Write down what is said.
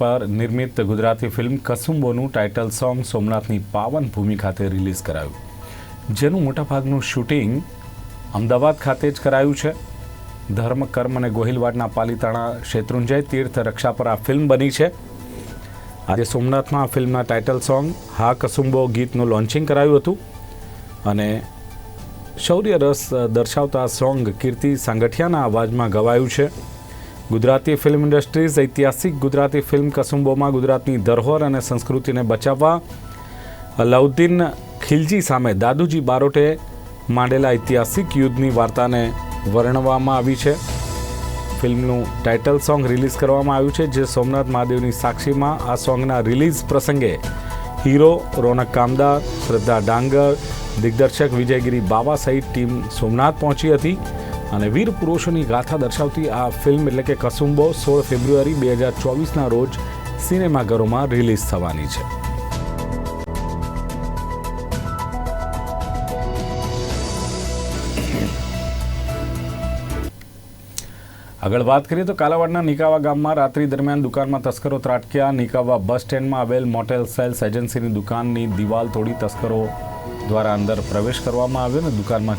પર નિર્મિત ગુજરાતી ફિલ્મ કસુંબોનું ટાઇટલ સોંગ સોમનાથની પાવન ભૂમિ ખાતે રિલીઝ કરાયું. જેનું મોટાભાગનું શૂટિંગ અમદાવાદ ખાતે જ કરાયું છે. ધર્મ, કર્મ અને ગોહિલવાડના પાલીતાણા શેત્રુંજય તીર્થ રક્ષા પર આ ફિલ્મ બની છે. આજે સોમનાથમાં આ ફિલ્મના ટાઇટલ સોંગ હા કસુંબો ગીતનું લોન્ચિંગ કરાયું હતું અને શૌર્ય રસ દર્શાવતા સોંગ કીર્તિ સાંગઠિયાના અવાજમાં ગવાયું છે. ગુજરાતી ફિલ્મ ઇન્ડસ્ટ્રીઝ ઐતિહાસિક ગુજરાતી ફિલ્મ કસુંબોમાં ગુજરાતની ધરોહર અને સંસ્કૃતિને બચાવવા અલાઉદ્દીન ખિલજી સામે દાદુજી બારોટે માંડેલા ઐતિહાસિક યુદ્ધની વાર્તાને વર્ણવવામાં આવી છે. ફિલ્મનું ટાઇટલ સોંગ રિલીઝ કરવામાં આવ્યું છે, જે સોમનાથ મહાદેવની સાક્ષીમાં આ સોંગના રિલીઝ પ્રસંગે હીરો, રોનક કામદાર, શ્રદ્ધા ડાંગર, દિગ્દર્શક વિજયગીરી બાવા સહિત ટીમ સોમનાથ પહોંચી હતી. અને વીર પુરુષોની ગાથા દર્શાવતી આ ફિલ્મ એટલે કે કસુંબો સોળ ફેબ્રુઆરી બે હજાર ચોવીસના રોજ સિનેમાઘરોમાં રિલીઝ થવાની છે. આગળ વાત કરીએ તો કાલાવાડના નિકાવા ગામમાં રાત્રિ દરમિયાન દુકાનમાં તસ્કરો ત્રાટક્યા. નિકાવા બસ સ્ટેન્ડમાં આવેલ મોટેલ સેલ્સ એજન્સીની દુકાનની દિવાલ તોડી તસ્કરો દ્વારા અંદર પ્રવેશ કરવામાં આવ્યો અને દુકાનમાં